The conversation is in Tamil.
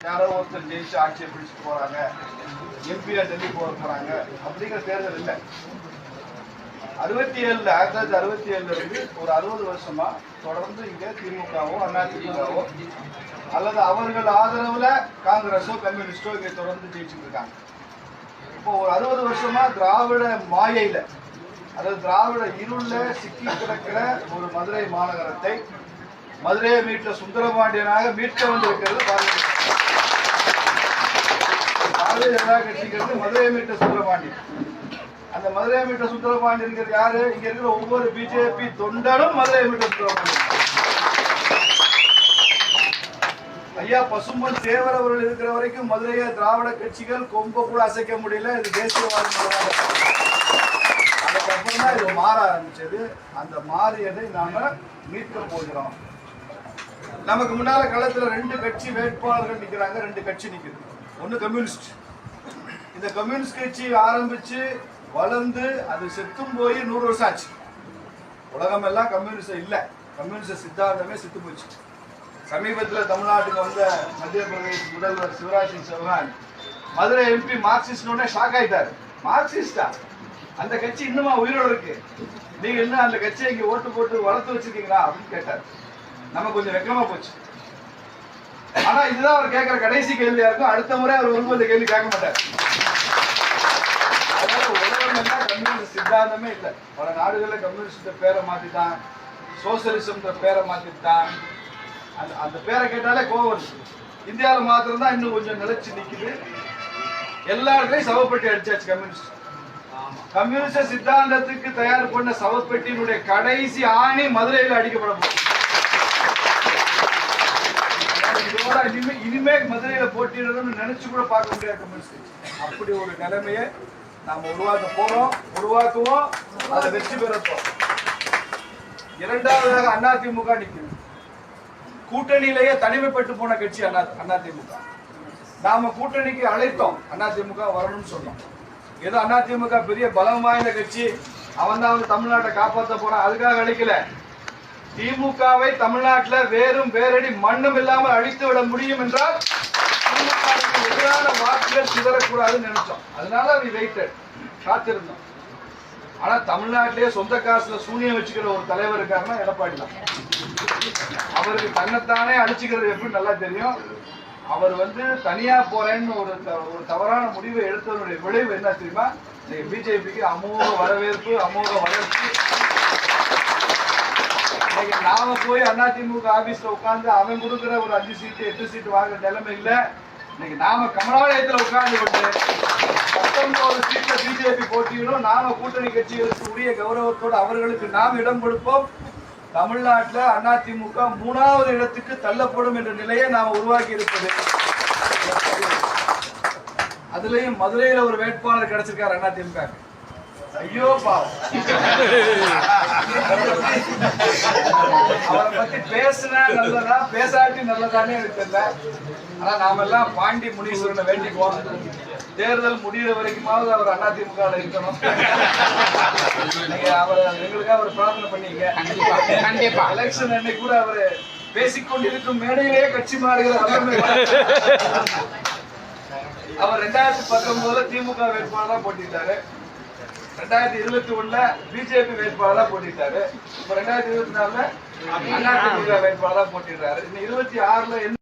யாரோ ஒருத்தர் ஜெயிச்சு ஆட்சியை பிடிச்சிட்டு போறாங்க எம்பியா டெல்லி போக போறாங்க அப்படிங்கிற தேர்தல் இல்லை. அறுபத்தி ஏழுல ஆயிரத்தி தொள்ளாயிரத்தி அறுபத்தி ஏழுல இருந்து ஒரு அறுபது வருஷமா தொடர்ந்து இங்க திமுகவோ அதிமுகவோ அல்லது அவர்கள் ஆதரவுல காங்கிரஸோ கம்யூனிஸ்டோ இங்க தொடர்ந்து ஜெயிச்சுட்டு இருக்காங்க. இப்போ ஒரு அறுபது வருஷமா திராவிட மாயையில அதாவது திராவிட இருள சிக்கி கிடக்கிற ஒரு மதுரை மாநகரத்தை மதுரையை மீட்ட சுந்தரபாண்டியனாக மீட்க வந்திருக்கிறது பாருங்க பாரதிய ஜனதா கட்சிங்கிறது மதுரை மீட்ட சுந்தரபாண்டியன். அந்த மதுரை மீட்ட சுந்தரபாண்டியன்கிறது யாரு? இங்க இருக்கிற ஒவ்வொரு பிஜேபி தொண்டனும் மதுரை மீட்ட சுந்தரபாண்டியன். ஐயா பசும்பன் தேவர் அவர்கள் இருக்கிற வரைக்கும் மதுரையை திராவிட கட்சிகள் கொம்ப கூட அசைக்க முடியல. இது தேசியவாதி அதுக்கப்புறம் தான் இது மாற ஆரம்பிச்சது. அந்த மாறியதை நாம மீட்க போகிறோம். நமக்கு முன்னால களத்துல ரெண்டு கட்சி வேட்பாளர்கள் நிக்கிறாங்க. ரெண்டு கட்சி நிக்குது. ஒண்ணு கம்யூனிஸ்ட். இந்த கம்யூனிஸ்ட் கட்சி ஆரம்பிச்சு வளர்ந்து அது செத்தும் போய் நூறு வருஷம் ஆச்சு. உலகம் எல்லாம் கம்யூனிஸ்ட் இல்ல. கம்யூனிஸ்ட் சித்தாந்தமே செத்து போச்சு. சமீபத்தில் தமிழ்நாட்டுக்கு வந்த மத்திய பிரதேச முதல்வர் சிவராஜ் சிங் சௌஹான் மதுரை எம்பி மார்க்சிஸ்டோட ஷாக் ஆயிட்டாரு. மார்க்சிஸ்டா? அந்த கட்சி இன்னுமா உயிரோட இருக்கு? நீங்க இன்னும் அந்த கட்சியை இங்க ஓட்டு போட்டு வளர்த்து வச்சிருக்கீங்களா அப்படின்னு கேட்டார். நம்ம கொஞ்சம் வெக்கமா போச்சு. ஆனா இதுதான் அவர் கேட்கிற கடைசி கேள்வியா இருக்கும். அடுத்த முறை அவர் வரும்போது அந்த கேள்வி கேட்க மாட்டார். கம்யூனிஸ்ட் சித்தாந்தமே இல்லை. பல நாடுகள்ல கம்யூனிஸ்ட் பேரை மாத்திட்டான் சோசியலிசம் பேரை மாத்திட்டான். அந்த அந்த பேரை கேட்டாலே கோவம் இந்தியாவில் மாத்திரம் தான் இன்னும் கொஞ்சம் நிலைச்சு நிக்குது. எல்லா இடத்துலயும் சவப்பெட்டி அடிச்சாச்சு கம்யூனிஸ்ட். கம்யூனிஸ்ட் சித்தாந்தத்துக்கு தயார் பண்ண சவப்பெட்டியினுடைய கடைசி ஆணி மதுரையில் அடிக்கப்பட போகுது. இனிமே மதுரையில போட்டியிடணும்னு நினைச்சு கூட பார்க்க முடியாது கம்யூனிஸ்ட். அப்படி ஒரு நிலைமையை நாம உருவாக்க போறோம் உருவாக்குவோம் அதை வெற்றி பெறப்போம் இரண்டாவதாக அதிமுக நிக்குது கூட்டணியிலேயே தனிமைப்பட்டு போன கட்சி அண்ணா அதிமுக. நாம கூட்டணிக்கு அழைத்தோம் அதிமுக வரணும்னு சொன்னோம். ஏதோ அதிமுக பெரிய பலம் வாய்ந்த கட்சி அவன் தான் வந்து தமிழ்நாட்டை காப்பாற்ற போறான் அதுக்காக அழைக்கல. திமுகவை தமிழ்நாட்டில் வேறும் வேறடி மண்ணும் இல்லாமல் அழித்து விட முடியும் என்றால் திமுகவுக்கு எதிரான வாக்குகள் சிதறக்கூடாதுன்னு நினைச்சோம். அதனால we வெயிட்டட் காத்திருந்தோம். ஆனா தமிழ்நாட்டிலே சொந்த காசுல சூனியம் வச்சுக்கிற ஒரு தலைவர் இருக்காருன்னா எடப்பாடி தான். அவருக்கு தன்னைத்தானே அழிச்சுக்கிறது எப்படி நல்லா தெரியும்? அவர் வந்து தனியா போறேன்னு ஒரு த- ஒரு தவறான முடிவை எடுத்ததனுடைய விளைவு என்ன தெரியுமா? பிஜேபிக்கு அமோக வரவேற்பு அமோக வளர்ச்சி. இன்னைக்கு நாம போய் அதிமுக ஆபீஸ்ல உட்கார்ந்து அவன் கொடுக்குற ஒரு அஞ்சு சீட்டு எட்டு சீட்டு வாங்குற நிலைமை இல்ல. இன்னைக்கு நாம கமலாலயத்துல உட்கார்ந்து கொண்டு பத்தொன்பது சீட்ல பிஜேபி போட்டியிடும். நாம கூட்டணி கட்சிகளுக்கு உரிய கௌரவத்தோடு அவர்களுக்கு நாம் இடம் கொடுப்போம். தமிழ்நாட்டுல அதிமுக மூணாவது இடத்துக்கு தள்ளப்படும் என்ற நிலையை நாம் உருவாக்கி இருப்பது. அதுலயும் மதுரையில ஒரு வேட்பாளர் கிடைச்சிருக்காரு அதிமுக ஐயோ பாவம். அவரை பத்தி பேசுனா நல்லதா பேசாட்டி நல்லதானே எனக்கு தெரியல. ஆனா நாம எல்லாம் பாண்டி முனீஸ்வரனை வேண்டிக்குவோம். தேர்தல் முடியிற வரைக்குமாவது அவர் அதிமுக இருக்கணும். அவர் எங்களுக்காக ஒரு பிரார்த்தனை பண்ணீங்க. கண்டிப்பா. எலெக்ஷன் அன்னைக்கு கூட அவரு பேசிக்கொண்டிருக்கும் மேடையிலேயே கட்சி மாறுகிற அவர். ரெண்டாயிரத்தி பத்தொன்பதுல திமுக வேட்பாளரா போட்டிட்டாரு ரெண்டாயிரத்தி இருபத்தி ஒண்ணுல பிஜேபி வேட்பாளரா போட்டிட்டாரு. இப்ப ரெண்டாயிரத்தி இருபத்தி நாலுல அதிமுக வேட்பாளரா போட்டிடுறாரு. இருபத்தி ஆறுல என்ன